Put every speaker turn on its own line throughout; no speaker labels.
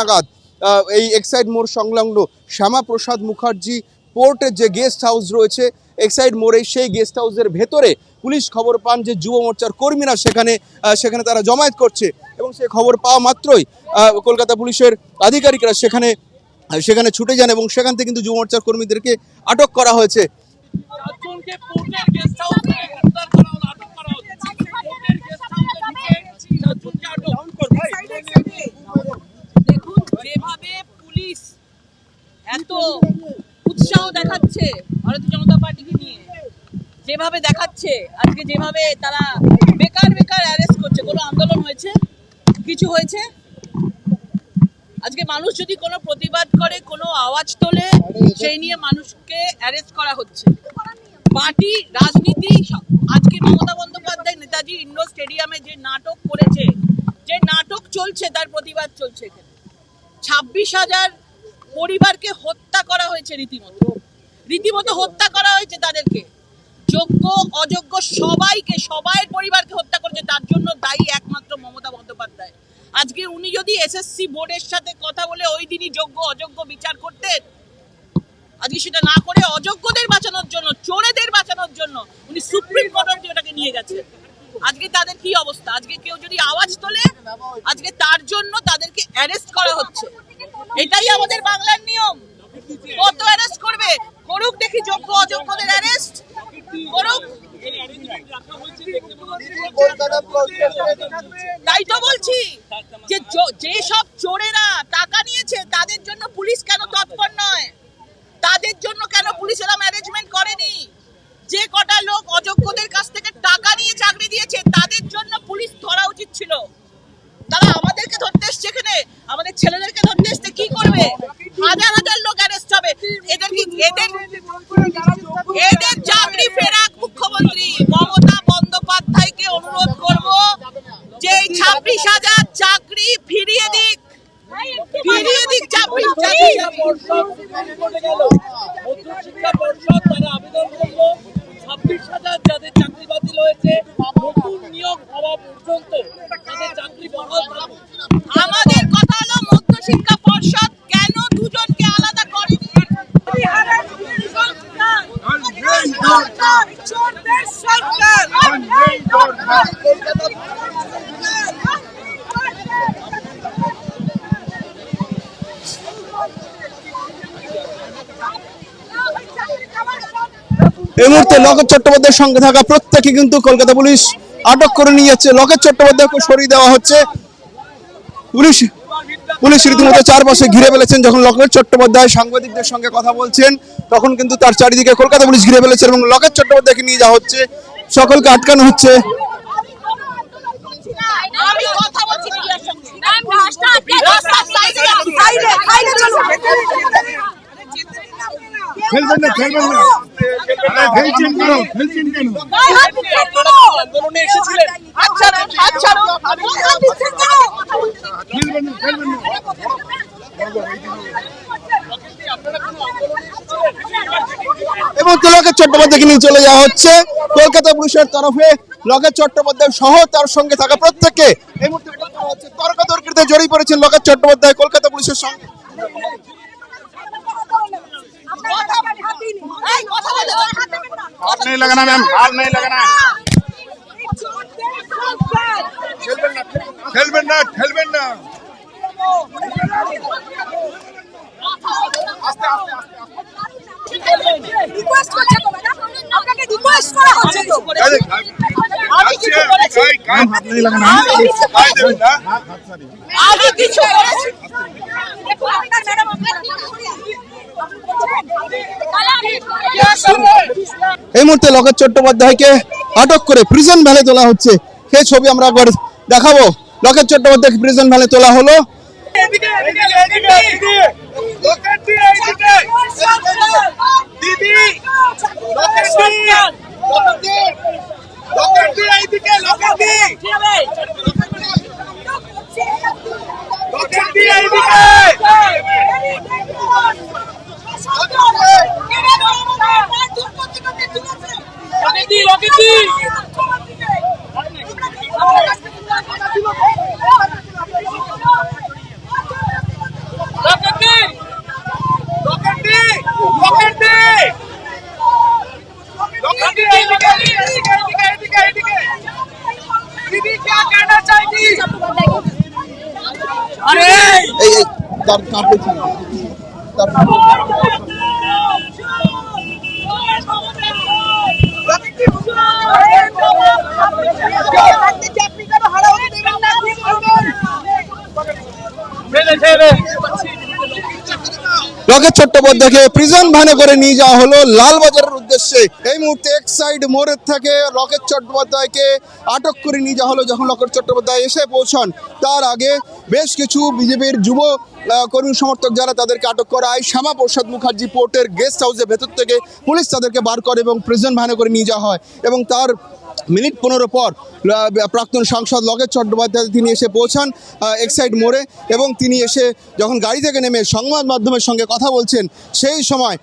নাগাদ এই এক্সাইড মোড় সংলগ্ন শ্যামাপ্রসাদ মুখার্জি পোর্টের যে গেস্ট হাউস রয়েছে এক্সাইড মোড়ে সেই গেস্ট হাউসের ভেতরে পুলিশ খবর পান যে যুব মোর্চার কর্মীরা সেখানে সেখানে তারা জমায়েত করছে এবং সে খবর পাওয়া মাত্রই কলকাতা পুলিশের আধিকারিকরা সেখানে সেখানে ছুটে যান এবং সেখান থেকে কিন্তু যুব মোর্চার কর্মীদেরকে আটক করা হয়েছে।
যেভাবে পুলিশ এত উৎসাহ দেখাচ্ছে ভারতীয় জনতা পার্টিকে নিয়ে, যেভাবে দেখাচ্ছে, আজকে যেভাবে তারা বেকার বেকার অ্যারেস্ট করছে, কোনো আন্দোলন হয়েছে? কিছু হয়েছে? আজকে মানুষ যদি কোনো প্রতিবাদ করে, কোনো আওয়াজ তোলে, সেই নিয়ে মানুষকে অ্যারেস্ট করা হচ্ছে। পার্টি, রাজনীতি, আজকে মমতা বন্দ্যোপাধ্যায়, নেতাজি ইন্ডোর স্টেডিয়ামে যে নাটক করেছে, যে নাটক চলছে, তার প্রতিবাদ চলছে এখানে। ছাব্বিশ হাজার পরিবারকে হত্যা করা হয়েছে রীতিমতো। রীতিমতো হত্যা করা হয়েছে তাদেরকে। যোগ্য, অযোগ্য সবাইকে সবাইয়ের পরিবারকে হত্যা করেছে, তার জন্য দায়ী একমাত্র মমতা বন্দ্যোপাধ্যায়। আজকে উনি যদি এসএসসি বোর্ডের সাথে কথা বলে ওই দিনই যোগ্য, অযোগ্য বিচার করতেন, আজকে সেটা না করে অযোগ্যদের বাঁচানোর জন্য, চোরেদের বাঁচানোর জন্য উনি সুপ্রিম কোর্ট অব্দি ওটাকে নিয়ে গেছে আজকে তাদের কি অবস্থা? আজকে কেউ যদি আওয়াজ তোলে, আজকে তার জন্য অ্যারেস্ট করা হচ্ছে। এটাই আমাদের বাংলার নিয়ম। কত অ্যারেস্ট করবে? করুক দেখি যোগ্য, অযোগ্যদের অ্যারেস্ট। করুক। তাই তো বলছি যে যে সব চোরেরা টাকা নিয়েছে, তাদের জন্য পুলিশ কেন তৎপর নয়? তাদের জন্য কেন পুলিশ এরা ম্যানেজমেন্ট করেনি? যে কটা লোক অযোগ্যদের কাছ থেকে টাকা নিয়ে চাকরি দিয়েছে, তাদের জন্য ছাব্বিশ হাজার চাকরি ফিরিয়ে দিক। ফিরিয়ে দিক চাকরি
ছাব্বিশ হাজার যাদের চাকরি বাতিল হয়েছে নতুন নিয়োগ হওয়া পর্যন্ত তাদের চাকরি বহাল
আমাদের কথা হলো মধ্যশিক্ষা পর্ষদ কেন দুজনকে আলাদা করেনি
এই মুহূর্তে লকেট চট্টোপাধ্যায়ের সঙ্গে থাকা প্রত্যেকে কিন্তু কলকাতা পুলিশ আটক করে নিয়ে যাচ্ছে। লকেট চট্টোপাধ্যায়কে সরিয়ে দেওয়া হচ্ছে। পুলিশ পুলিশ রীতিমতো চারপাশে ঘিরে ফেলেছেন। যখন লকেট চট্টোপাধ্যায় সাংবাদিকদের সঙ্গে কথা বলছেন তখন কিন্তু তার চারিদিকে কলকাতা পুলিশ ঘিরে ফেলেছে এবং লকেট চট্টোপাধ্যায়কে নিয়ে যাওয়া হচ্ছে। সকলকে আটকানো হচ্ছে।
খেলবেন না খেলবেন না।
এবং লকেট চট্টোপাধ্যায়কে নিয়ে চলে যাওয়া হচ্ছে। কলকাতা পুলিশের তরফে লকেট চট্টোপাধ্যায় সহ তার সঙ্গে থাকা প্রত্যেককে এই মুহূর্তে তর্কাতর্কিতে জড়িয়ে পড়েছেন লকেট চট্টোপাধ্যায় কলকাতা পুলিশের সঙ্গে।
हाथ नहीं लगाना मैम हाथ नहीं लगाना খেলবেন না খেলবেন না আরে
আমি কিছু করেছি
ম্যাম হাত नहीं लगाना গায়ে দেবেন না হাত সারি
আমি কিছু করেছি
এই মুহূর্তে লকেট চট্টোপাধ্যায়কে আটক করে প্রিজন ভ্যালে তোলা হচ্ছে। সেই ছবি আমরা একবার দেখাবো? লকেট চট্টোপাধ্যায়কে প্রিজন ভ্যালে তোলা হলো। এই এই তার কাঁপেছে তার রকেট চট্টোপাধ্যায়কে প্রিজন ভ্যানে করে নিয়ে যাওয়া হলো লালবাজারের উদ্দেশ্যে এই মুহূর্তে এক সাইড মোড়ের থেকে লকেট চট্টোপাধ্যায়কে আটক করে নিয়ে যাওয়া হলো যখন লকেট চট্টোপাধ্যায় এসে পৌঁছান। তার আগে বেশ কিছু বিজেপির যুব কর্মী সমর্থক যারা তাদেরকে আটক করা হয়, শ্যামা প্রসাদ মুখার্জি পোর্টের গেস্ট হাউসের ভেতর থেকে পুলিশ তাদেরকে বার করে এবং প্রিজন ভ্যানে করে নিয়ে যাওয়া হয় এবং তার মিনিট পনেরো পর প্রাক্তন সাংসদ লকেট চট্টোপাধ্যায় তিনি এসে পৌঁছান এক্সাইড মোড়ে এবং তিনি এসে যখন গাড়ি থেকে নেমে সংবাদ মাধ্যমের সঙ্গে কথা বলছেন, সেই সময়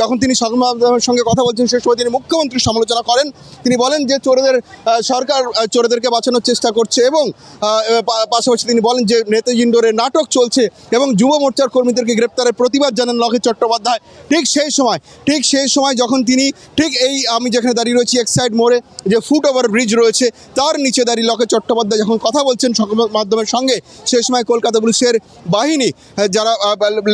যখন তিনি সংবাদ মাধ্যমের সঙ্গে কথা বলছেন, সেই সময় তিনি মুখ্যমন্ত্রীর সমালোচনা করেন। তিনি বলেন যে চোরেদের সরকার চোরেদেরকে বাঁচানোর চেষ্টা করছে এবং পাশাপাশি তিনি বলেন যে নেতাজি ইন্ডোরে নাটক চলছে এবং যুব মোর্চার কর্মীদেরকে গ্রেপ্তারের প্রতিবাদ জানান লকেট চট্টোপাধ্যায়। ঠিক সেই সময়, ঠিক সেই সময় যখন তিনি, ঠিক এই আমি যেখানে দাঁড়িয়ে রয়েছি এক সাইড মোড়ে, যে ফুট ওভার ব্রিজ রয়েছে, তার নিচে দাঁড়িয়ে লকেট চট্টোপাধ্যায় যখন কথা বলছেন সংবাদ মাধ্যমের সঙ্গে, সে সময় কলকাতা পুলিশের বাহিনী, যারা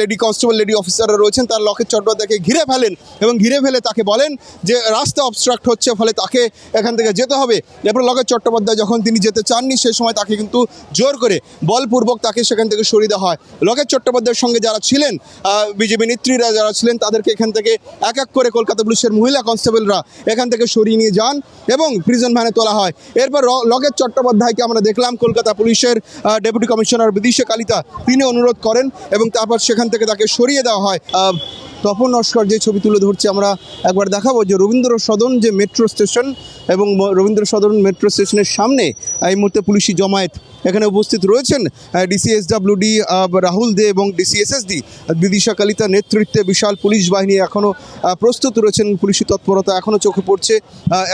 লেডি কনস্টেবল লেডি অফিসাররা রয়েছেন, তারা লকেট চট্টোপাধ্যায়কে ঘিরে ফেলেন এবং ঘিরে ফেলে তাকে বলেন যে, রাস্তা অবস্ট্রাক্ট হচ্ছে, ফলে তাকে এখান থেকে যেতে হবে। এরপর লকেট চট্টোপাধ্যায় যখন তিনি যেতে চাননি সেই সময় তাকে কিন্তু জোর করে বলপূর্বক তাকে সেখান থেকে সরিয়ে দেওয়া হয়। লকেট চট্টোপাধ্যায়ের সঙ্গে যারা ছিলেন বিজেপি নেত্রীরা যারা ছিলেন, তাদেরকে এখান থেকে এক এক করে কলকাতা পুলিশের মহিলা কনস্টেবলরা এখান থেকে সরিয়ে নিয়ে যান এবং প্রিজন ভ্যানে তোলা হয়। এরপর লগেজ চট্টোপাধ্যায়কে আমরা দেখলাম, কলকাতা পুলিশের ডেপুটি কমিশনার বিদিশা কালিতা তিনি অনুরোধ করেন এবং তারপর সেখান থেকে তাকে সরিয়ে দেওয়া হয়। তপন নস্কর যে ছবি তুলে ধরছে, আমরা একবার দেখাবো যে রবীন্দ্র সদন যে মেট্রো স্টেশন এবং রবীন্দ্র সদন মেট্রো স্টেশনের সামনে এই মুহূর্তে পুলিশি জমায়েত। এখানে উপস্থিত রয়েছেন ডিসিএসডাব্লিউডি রাহুল দে এবং ডিসিএসএসডি বিদিশা কালিতা নেতৃত্বে বিশাল পুলিশ বাহিনী এখনও প্রস্তুত রয়েছেন। পুলিশি তৎপরতা এখনও চোখে পড়ছে।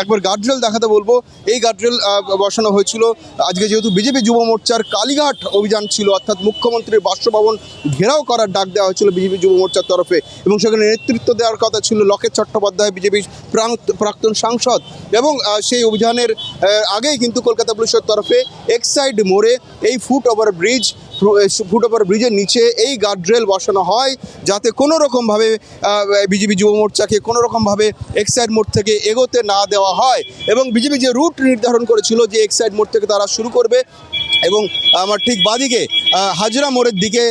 একবার গার্ডরেল দেখাতে বলব। এই গার্ডরেল বসানো হয়েছিল। আজকে যেহেতু বিজেপি যুব মোর্চার কালীঘাট অভিযান ছিল, অর্থাৎ মুখ্যমন্ত্রীর বাসভবন ঘেরাও করার ডাক দেওয়া হয়েছিল বিজেপি যুব মোর্চার তরফে এবং সেখানে নেতৃত্ব দেওয়ার কথা ছিল লকেট চট্টোপাধ্যায়, বিজেপির প্রাক্তন সাংসদ। এবং সেই অভিযানের আগেই কিন্তু কলকাতা পুলিশের তরফে এক্সাইড মোড়ে এই foot over bridge foot over ব্রিজের নিচে এই গার্ডরেল বসানো হয় যাতে কোনো রকমভাবে বিজেপি যুব মোর্চাকে কোনো রকমভাবে এক্সাইড মোড় থেকে এগোতে না দেওয়া হয়। এবং বিজেপি যে রুট নির্ধারণ করেছিল যে এক্সাইড মোড় থেকে তারা শুরু করবে এবং আমার ঠিক বাদিকে হাজরা মোড়ের দিকে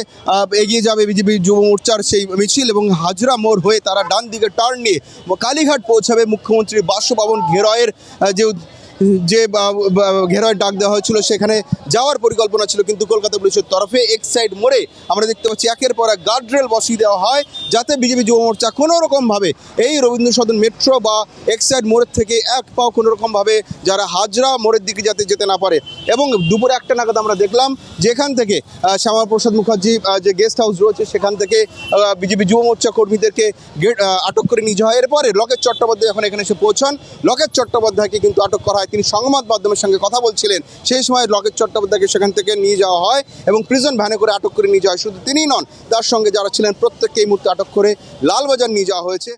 এগিয়ে যাবে বিজেপি যুব মোর্চার সেই মিছিল এবং হাজরা মোড় হয়ে তারা ডান দিকে টার্ন নিয়ে কালীঘাট পৌঁছাবে মুখ্যমন্ত্রীর বাসভবন ঘেরয়ের যে যে বা- ডাক দেওয়া হয়েছিল, সেখানে যাওয়ার পরিকল্পনা ছিল, কিন্তু কলকাতা পুলিশের তরফে এক সাইড মোড়ে আমরা দেখতে পাচ্ছি, একের পর এক গার্ডরেল বসিয়ে দেওয়া হয়, যাতে বিজেপি যুব মোর্চা কোনো রকমভাবে এই রবীন্দ্র সদন মেট্রো বা এক সাইড মোড়ের থেকে এক পাও কোনো রকমভাবে যারা হাজরা মোড়ের দিকে যাতে যেতে না পারে। এবং দুপুরে একটা নাগাদ আমরা দেখলাম, যেখান থেকে শ্যামাপ্রসাদ মুখার্জি যে গেস্ট হাউস রয়েছে, সেখান থেকে বিজেপি যুব মোর্চা কর্মীদেরকে আটক করে নিয়ে যাওয়া হয়। এরপরে লকেট চট্টোপাধ্যায় যখন এখানে এসে পৌঁছান। লকেট চট্টোপাধ্যায়কে কিন্তু আটক করা হয় তিনি সংবাদ মাধ্যমের সঙ্গে কথা বলছিলেন, সেই সময় লকেট চট্টোপাধ্যায়কে সেখান থেকে নিয়ে যাওয়া হয় এবং প্রিজন ভ্যানে করে আটক করে নিয়ে যাওয়া হয়। শুধু তিনিই নন, তার সঙ্গে যারা ছিলেন প্রত্যেককে এই মুহূর্তে আটক করে লালবাজার নিয়ে যাওয়া হয়েছে।